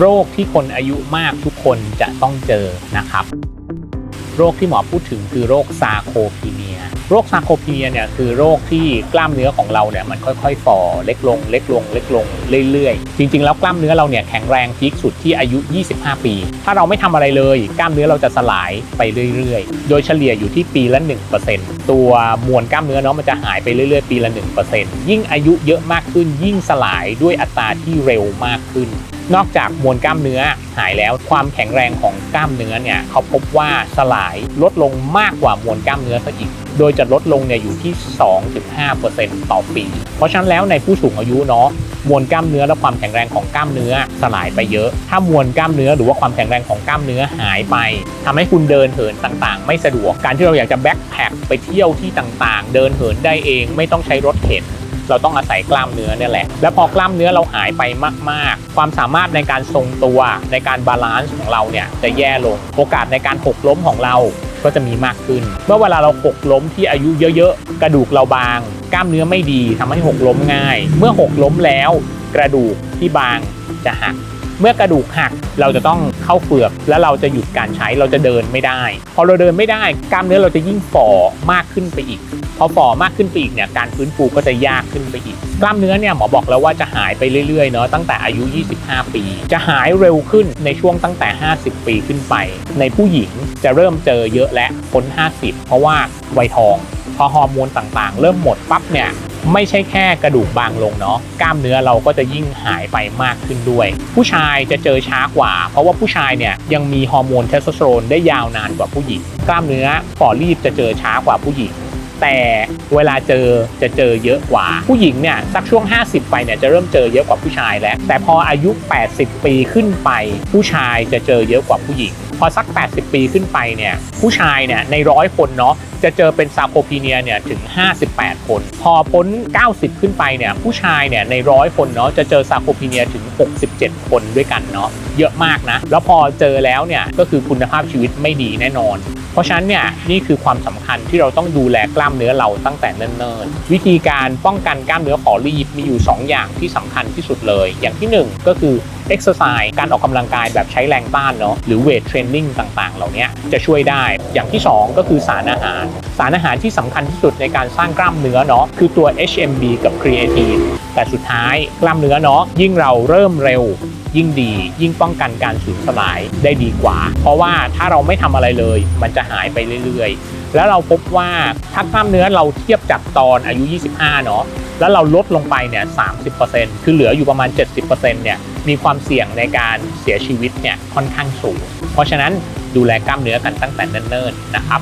โรคที่คนอายุมากทุกคนจะต้องเจอนะครับ โรคที่หมอพูดถึงคือโรคซาโคพีเนีย โรคซาโคพีเนียเนี่ยคือโรคที่กล้ามเนื้อของเราเนี่ยมันค่อยๆฝ่อเล็กลง เล็กลง เล็กลงเรื่อยๆ จริงๆ แล้วกล้ามเนื้อเราเนี่ยแข็งแรงพีคสุดที่อายุ 25 ปี ถ้าเราไม่ทำอะไรเลย กล้ามเนื้อเราจะสลายไปเรื่อยๆ โดยเฉลี่ยอยู่ที่ปีละ 1%ตัวมวลกล้ามเนื้อเนาะมันจะหายไปเรื่อยๆ ปีละ 1%ยิ่งอายุเยอะมากขึ้นยิ่งสลายด้วยอัตราที่เร็วมากขึ้น นอกจากมวลกล้ามเนื้อหายแล้วความแข็งแรงของกล้ามเนื้อเนี่ยเขาพบว่าสลายลดลงมากกว่ามวลกล้ามเนื้อซะอีก โดยจะลดลงเนี่ยอยู่ที่ 2-5%ต่อปี เพราะฉะนั้นแล้วในผู้สูงอายุเนาะมวลกล้ามเนื้อและความแข็งแรงของกล้ามเนื้อสลายไปเยอะ ถ้ามวลกล้ามเนื้อหรือว่าความแข็งแรงของกล้ามเนื้อหายไปทำให้คุณเดินเหินต่างๆ ไม่สะดวก การที่เราอยากจะแบ็คแพคไปเที่ยวที่ต่างๆ เดินเหินได้เองไม่ต้องใช้รถเข็น เราต้องอาศัยกล้ามเนื้อเนี่ยแหละ และพอกล้ามเนื้อเราหายไปมากๆ ความสามารถในการทรงตัวในการบาลานซ์ของเราเนี่ยจะแย่ลง โอกาสในการหกล้มของเราก็จะมีมากขึ้น เมื่อเวลาเราหกล้มที่อายุเยอะๆ กระดูกเราบาง กล้ามเนื้อไม่ดีทำให้หกล้มง่าย เมื่อหกล้มแล้ว กระดูกที่บางจะหัก เมื่อกระดูกหักเราจะต้องเข้าเฟือกแล้วเราจะหยุดการใช้เราจะเดินไม่ได้ พอเราเดินไม่ได้ กล้ามเนื้อเราจะยิ่งฝ่อมากขึ้นไปอีก พอฝ่อมากขึ้นไปอีกเนี่ยการฟื้นฟูก็จะยากขึ้นไปอีก กล้ามเนื้อเนี่ยหมอบอกแล้วว่าจะหายไปเรื่อยๆเนาะตั้งแต่อายุ 25 ปี จะหายเร็วขึ้นในช่วงตั้งแต่ 50 ปีขึ้นไป ในผู้หญิงจะเริ่มเจอเยอะและพ้น 50 เพราะว่าวัยทอง พอฮอร์โมนต่างๆ เริ่มหมดปั๊บเนี่ยไม่ใช่แค่กระดูกบางลงเนาะกล้ามเนื้อเราก็จะยิ่งหายไปมากขึ้นด้วย ผู้ชายจะเจอช้ากว่า เพราะว่าผู้ชายเนี่ยยังมีฮอร์โมนเทสโทสเตอโรนได้ยาวนานกว่าผู้หญิง กล้ามเนื้อฝ่อรีบจะเจอช้ากว่าผู้หญิง แต่เวลาเจอจะเจอเยอะกว่า ผู้หญิงเนี่ยสักช่วง 50 ไปเนี่ยจะเริ่มเจอเยอะกว่าผู้ชายแล้ว แต่พออายุ 80 ปีขึ้นไป ผู้ชายจะเจอเยอะกว่าผู้หญิง พอสัก 80 ปีขึ้นไปเนี่ยผู้ชายเนี่ยในร้อยคนเนาะจะเจอเป็นซาโคพีเนียเนี่ยถึง 58 คน พอพ้น 90 ขึ้นไปเนี่ยผู้ชายเนี่ยในร้อยคนเนาะจะเจอซาโคพีเนียถึง 67 คนด้วยกันเนาะเยอะมากนะ แล้วพอเจอแล้วเนี่ยก็คือคุณภาพชีวิตไม่ดีแน่นอน เพราะฉะนั้นเนี่ยนี่คือความสำคัญที่เราต้องดูแลกล้ามเนื้อเราตั้งแต่เนิ่นๆ วิธีการป้องกันกล้ามเนื้อขอรีบมีอยู่ 2 อย่างที่สำคัญที่สุดเลย อย่างที่ 1 ก็คือ exercise การออกกำลังกายแบบใช้แรงต้านเนาะหรือ weight training ต่าง ๆ เหล่านี้จะช่วยได้ อย่างที่ 2 ก็คือสารอาหาร สารอาหารที่สำคัญที่สุดในการสร้างกล้ามเนื้อเนาะคือตัว HMB กับ creatine แต่สุดท้ายกล้ามเนื้อเนาะยิ่งเราเริ่มเร็ว ยิ่งดี ยิ่งป้องกันการสูญสลายได้ดีกว่า เพราะว่าถ้าเราไม่ทำอะไรเลย มันจะหายไปเรื่อยๆ แล้วเราพบว่าถ้ากล้ามเนื้อเราเทียบจากตอนอายุ 25 เนาะแล้วเราลดลงไปเนี่ย 30%คือเหลืออยู่ประมาณ 70%เนี่ย มีความเสี่ยงในการเสียชีวิตเนี่ยค่อนข้างสูง เพราะฉะนั้นดูแลกล้ามเนื้อกันตั้งแต่เนิ่นๆนะครับ